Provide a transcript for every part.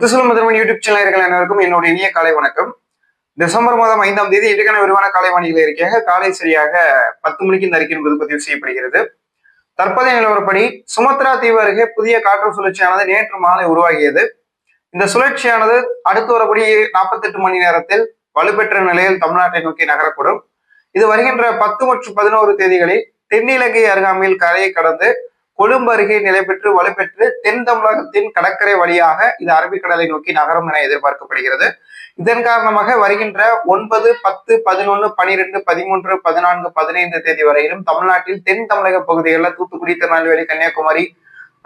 முத்துசலம் முதல்வன் YouTube சேனல்கள் அனைவருக்கும் என்னோட இனிய காலை வணக்கம். டிசம்பர் மாதம் ஐந்தாம் தேதி இன்றைக்கான விரிவான காலை வானிலை இருக்கையாக காலை சரியாக பத்து மணிக்கு இந்த அறிக்கை என்பது பதிவு செய்யப்படுகிறது. தற்போதைய நிலவரப்படி சுமத்ரா தீவு அருகே புதிய காற்று சுழற்சியானது நேற்று மாலை உருவாகியது. இந்த சுழற்சியானது அடுத்து வரக்கூடிய நாற்பத்தெட்டு மணி நேரத்தில் வலுப்பெற்ற நிலையில் தமிழ்நாட்டை நோக்கி நகரக்கூடும். இது வருகின்ற பத்து மற்றும் பதினோரு தேதிகளில் தென்னிலங்கை அருகாமையில் கரையை கடந்து கொழும்பு அருகே நிலை பெற்று வலுப்பெற்று தென் தமிழகத்தின் கடற்கரை வழியாக இது அரபிக்கடலை நோக்கி நகரும் என எதிர்பார்க்கப்படுகிறது. இதன் காரணமாக வருகின்ற ஒன்பது பத்து பதினொன்று பனிரெண்டு பதிமூன்று பதினான்கு பதினைந்து தேதி வரையிலும் தமிழ்நாட்டில் தென் தமிழக பகுதிகளில் தூத்துக்குடி திருநெல்வேலி கன்னியாகுமரி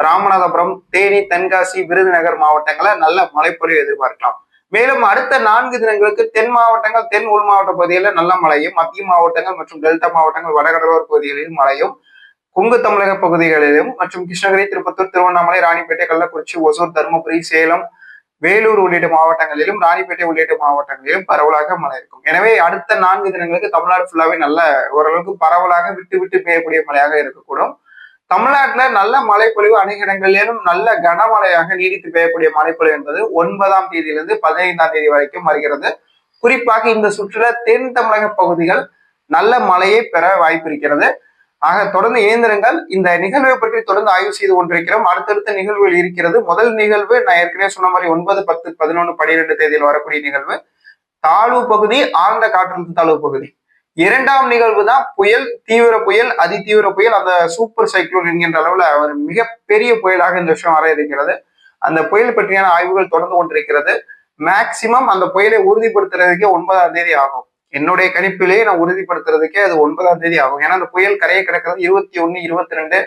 ராமநாதபுரம் தேனி தென்காசி விருதுநகர் மாவட்டங்களில் நல்ல மழைப்பொழிவு எதிர்பார்க்கலாம். மேலும் அடுத்த நான்கு தினங்களுக்கு தென் மாவட்டங்கள் தென் உள் மாவட்ட பகுதிகளில் நல்ல மழையும் மத்திய மாவட்டங்கள் மற்றும் டெல்டா மாவட்டங்கள் வடகடலோர் பகுதிகளில் மழையும் கொங்கு தமிழக பகுதிகளிலும் மற்றும் கிருஷ்ணகிரி திருப்பத்தூர் திருவண்ணாமலை ராணிப்பேட்டை கள்ளக்குறிச்சி ஒசூர் தருமபுரி சேலம் வேலூர் உள்ளிட்ட மாவட்டங்களிலும் ராணிப்பேட்டை உள்ளிட்ட மாவட்டங்களிலும் பரவலாக மழை இருக்கும். எனவே அடுத்த நான்கு தினங்களுக்கு தமிழ்நாடு ஃபுல்லாவே நல்ல ஓரளவுக்கு பரவலாக விட்டு விட்டு பெய்யக்கூடிய மழையாக இருக்கக்கூடும். தமிழ்நாட்டுல நல்ல மழைப்பொழிவு அநேக இடங்களிலும் நல்ல கனமழையாக நீடித்து பெய்யக்கூடிய மழைப்பொழிவு என்பது ஒன்பதாம் தேதியிலிருந்து பதினைந்தாம் தேதி வரைக்கும் வருகிறது. குறிப்பாக இந்த சுற்றுலா தென் தமிழக பகுதிகள் நல்ல மழையை பெற வாய்ப்பு இருக்கிறது. ஆக தொடர்ந்து இயந்திரங்கள் இந்த நிகழ்வை பற்றி தொடர்ந்து ஆய்வு செய்து கொண்டிருக்கிறோம். அடுத்தடுத்த நிகழ்வுகள் இருக்கிறது. முதல் நிகழ்வு நான் ஏற்கனவே சொன்ன மாதிரி ஒன்பது பத்து பதினொன்று பனிரெண்டு தேதியில் வரக்கூடிய நிகழ்வு. தாழ்வு பகுதி ஆழ்ந்த காற்றழுத்த தாழ்வு பகுதி. இரண்டாம் நிகழ்வு தான் புயல் தீவிர புயல் அதிதீவிர புயல் அந்த சூப்பர் சைக்ளோன் என்கின்ற அளவில் ஒரு மிகப்பெரிய புயலாக இந்த விஷயம் வர இருக்கிறது அந்த புயல் பற்றியான ஆய்வுகள் தொடர்ந்து கொண்டிருக்கிறது. மேக்சிமம் அந்த புயலை உறுதிப்படுத்துறதுக்கே ஒன்பதாம் தேதி ஆகும். என்னுடைய கணிப்பிலேயே நான் உறுதிப்படுத்துறதுக்கே அது ஒன்பதாம் தேதி ஆகும். ஏன்னா அந்த புயல் கரையை கிடக்கிறது இருபத்தி ஒன்னு இருபத்தி ரெண்டு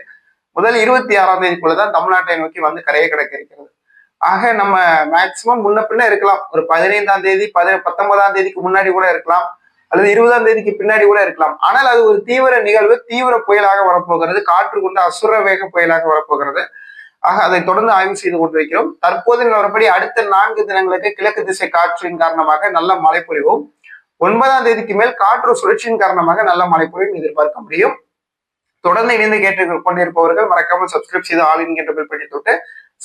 முதல் இருபத்தி ஆறாம் தேதிக்குள்ளதான் தமிழ்நாட்டை நோக்கி வந்து கரையை கிடக்க இருக்கிறது. ஆக நம்ம மேக்சிமம் முன்ன பின்ன இருக்கலாம். ஒரு பதினைந்தாம் தேதி பதி பத்தொன்பதாம் தேதிக்கு முன்னாடி கூட இருக்கலாம். அல்லது இருபதாம் தேதிக்கு பின்னாடி கூட இருக்கலாம். ஆனால் அது ஒரு தீவிர நிகழ்வு தீவிர புயலாக வரப்போகிறது. காற்று கொண்டு அசுர வேக புயலாக வரப்போகிறது. ஆக அதை தொடர்ந்து ஆய்வு செய்து கொண்டிருக்கிறோம். தற்போது நிலவரப்படி அடுத்த நான்கு தினங்களுக்கு கிழக்கு திசை காற்றின் காரணமாக நல்ல மழை பொழிவும். ஒன்பதாம் தேதிக்கு மேல் காற்று சுழற்சியின் காரணமாக நல்ல மழை பொழியும் எதிர்பார்க்க முடியும். தொடர்ந்து இணைந்து கேட்டு கொண்டிருப்பவர்கள் மறக்காமல் சப்ஸ்கிரைப் செய்து ஆல் என்கின்ற பில் பற்றி தொட்டு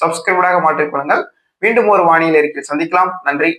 சப்ஸ்கிரைபராக மாற்றிக்கொள்ளுங்கள் மீண்டும் ஒரு வானிலை அறிக்கை சந்திக்கலாம். நன்றி.